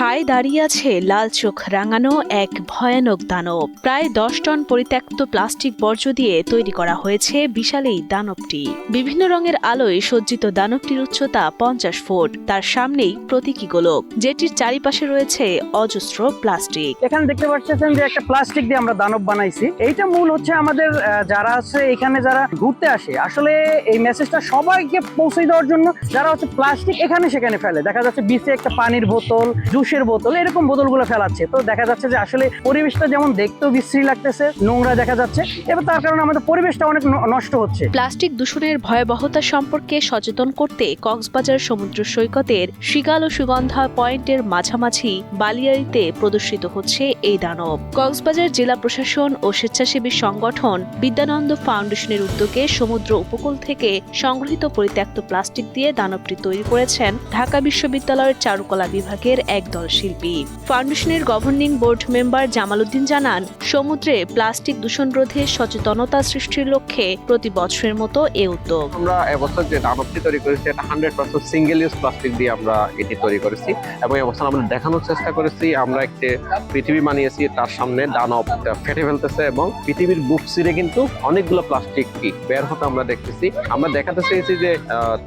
ঠায় দাঁড়িয়ে আছে লাল চোখ রাঙানো এক ভয়ানক দানব। প্রায় দশ টন পরিত্যক্ত প্লাস্টিক বর্জ্য দিয়ে তৈরি করা হয়েছে বিশাল এই দানবটি। বিভিন্ন রঙের আলোয় সজ্জিত দানবটির উচ্চতা পঞ্চাশ ফুট। তার সামনেই প্রতীকী গোলক, যেটির চারিপাশে রয়েছে অজস্র প্লাস্টিক। এখানে দেখতে পাচ্ছেন যে একটা প্লাস্টিক দিয়ে আমরা দানব বানাইছি। এইটা মূল হচ্ছে আমাদের যারা আছে এখানে যারা ঘুরতে আসে, আসলে এই মেসেজটা সবাইকে পৌঁছে দেওয়ার জন্য যারা হচ্ছে প্লাস্টিক এখানে সেখানে ফেলে। দেখা যাচ্ছে বিচে একটা পানির বোতল জুসের বোতল, এরকম বোতলগুলো ফেলাচ্ছে। তো দেখা যাচ্ছে যে আসলে পরিবেশটা যেমন দেখতেও বিশ্রী লাগতেছে, নোংরা দেখা যাচ্ছে, এবার তার কারণে আমাদের পরিবেশটা অনেক নষ্ট হচ্ছে। প্লাস্টিক দূষণের ভয়াবহতা সম্পর্কে সচেতন করতে কক্সবাজার সমুদ্র সৈকতের শিগাল ও সুগন্ধা পয়েন্টের মাঝামাঝি বালিয়াড়িতে প্রদর্শিত হচ্ছে এই দানব। কক্সবাজার জেলা প্রশাসন ও স্বেচ্ছাসেবী সংগঠন বিদ্যানন্দ ফাউন্ডেশনের উদ্যোগে সমুদ্র উপকূল থেকে সংগৃহীত পরিত্যক্ত প্লাস্টিক দিয়ে দানবটি তৈরি করেছেন ঢাকা বিশ্ববিদ্যালয়ের চারুকলা বিভাগের একদল। শিল্পী ফাউন্ডেশনের governing board member Jamal Uddin জানান, সমুদ্রে প্লাস্টিক দূষণ রোধে সচেতনতা সৃষ্টির লক্ষ্যে প্রতি বছরের মতো এ উদ্যোগ। আমরা এবছর যে দানবটি তৈরি করেছি, এটা hundred percent single use plastic দিয়ে আমরা এটি তৈরি করেছি এবং এবছর আমরা দেখানোর চেষ্টা করেছি। আমরা একটি পৃথিবী বানিয়েছি, তার সামনে দানব ফেটে ফেলতেছে এবং পৃথিবীর বুক চিরে কিন্তু অনেকগুলো প্লাস্টিক কি বের হতে আমরা দেখতেছি। আমরা দেখাতে চেয়েছি যে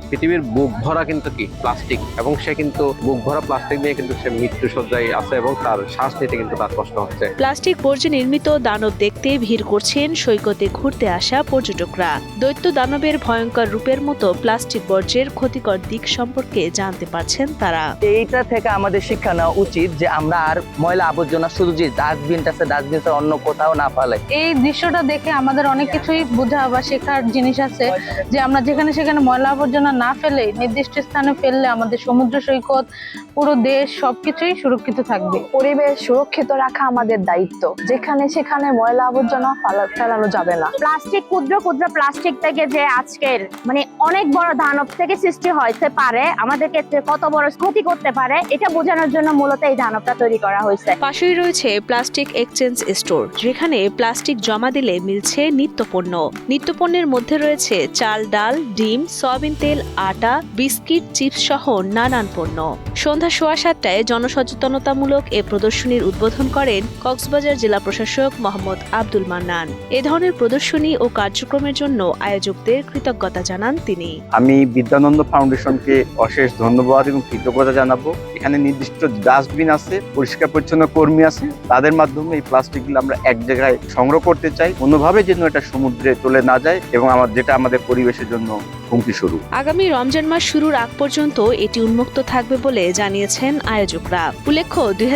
পৃথিবীর বুক ভরা কিন্তু কি? প্লাস্টিক এবং সে কিন্তু বুক ভরা প্লাস্টিক নিয়ে কিন্তু সে মৃত্যু সজ্জায় আছে এবং তার শ্বাস নিতে কিন্তু তার কষ্ট হচ্ছে। প্লাস্টিক বর্জ্যে নির্মিত দানব দেখতে ভিড় করছেন সৈকতে ঘুরতে আসা পর্যটকরা। দৈত্য দানবের ভয়ঙ্কর রূপের মতো প্লাস্টিক বর্জ্যের ক্ষতিকর দিক সম্পর্কে জানতে পারছেন তারা। এইটা থেকে আমাদের শিক্ষা নেওয়া উচিত যে আমরা আর ময়লা আবর্জনা শুধু যে ডাস্টবিনটা আছে ডাস্টবিন অন্য কোথাও না ফেলে। এই দৃশ্যটা দেখে আমাদের অনেক কিছুই বোঝা বা শেখার জিনিস আছে যে আমরা যেখানে সেখানে ময়লা আবর্জনা না ফেলে নির্দিষ্ট স্থানে ফেললে আমাদের সমুদ্র সৈকত পুরো দেশ সবকিছুই সুরক্ষিত থাকবে। পরিবেশ সুরক্ষিত রাখা আমাদের দায়িত্ব। যেখানে সেখানে ময়লা আবর্জনা ফেলানো যাবে না। প্লাস্টিক ক্ষুদ্র ক্ষুদ্র প্লাস্টিক থেকে যে আজকের মানে অনেক বড় দানব থেকে সৃষ্টি হতে পারে আমাদের ক্ষেত্রে কত বড় ক্ষতি করতে পারে এটা বোঝানোর জন্য মূলত এই দানবটা তৈরি করা হয়েছে। পাশেই রয়েছে প্লাস্টিক এক্সচেঞ্জ স্টোর যেখানে প্লাস্টিক জমা দিলে মিলছে নিত্যপণ্য। নিত্যপণ্যের মধ্যে রয়েছে চাল ডাল ডিম সয়াবিন তেল আটা বিস্কিট চিপস সহ নানান পণ্য। সন্ধ্যা সোয়া সাতটায় জনসচেতনতামূলক এ প্রদর্শনীর উদ্বোধন করেন কক্সবাজার জেলা প্রশাসক মোহাম্মদ আব্দুল মান্নান। এ ধরনের প্রদর্শনী ও কার্যক্রমের জন্য আয়োজকদের কৃতজ্ঞতা জানান তিনি। আমি বিদ্যানন্দ ফাউন্ডেশনকে অশেষ ধন্যবাদ এবং কৃতজ্ঞতা জানাব। এখানে নির্দিষ্ট ডাস্টবিন আছে, পরিষ্কার পরিচ্ছন্ন কর্মী আছে। তাদের মাধ্যমে এই প্লাস্টিকগুলো আমরা এক জায়গায় সংগ্রহ করতে চাই। কোনোভাবে যেন এটা সমুদ্রে চলে না যায় এবং আমার যেটা আমাদের পরিবেশের জন্য হুমকি স্বরূপ আগামী রমজান মাস শুরুর আগ পর্যন্ত এটি উন্মুক্ত থাকবে বলে জানিয়েছেন আয়োজকরা। উল্লেখ্য দুই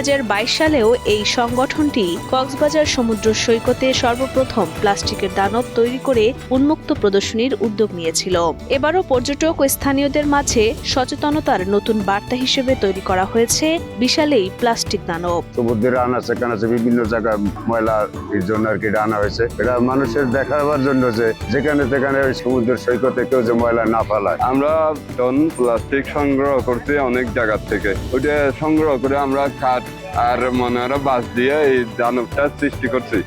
সালেও এই সংগঠনটি কক্সবাজার সমুদ্র সৈকতে সর্বপ্রথম প্লাস্টিকের দানব তৈরি করে উন্মুক্ত প্রদর্শনীর উদ্যোগ নিয়েছিল। এবারও পর্যটক ও স্থানীয়দের মাঝে সচেতনতার নতুন বার্তা হিসেবে তৈরি করা হয়েছে বিশাল এই প্লাস্টিক দানব। সমুদ্রে আনা সেখানে আছে বিভিন্ন জায়গায় ময়লা এর জন্য আর কি আনা হয়েছে। এটা মানুষের দেখাবার জন্য যে যেখানে সেখানে সমুদ্র সৈকতে কেউ যে ময়লা না ফেলায়। আমরা টন প্লাস্টিক সংগ্রহ করছি অনেক জায়গার থেকে, ওইটা সংগ্রহ করে আমরা কাঠ আর মনে হয় বাঁশ দিয়ে এই দানবটা সৃষ্টি করছি।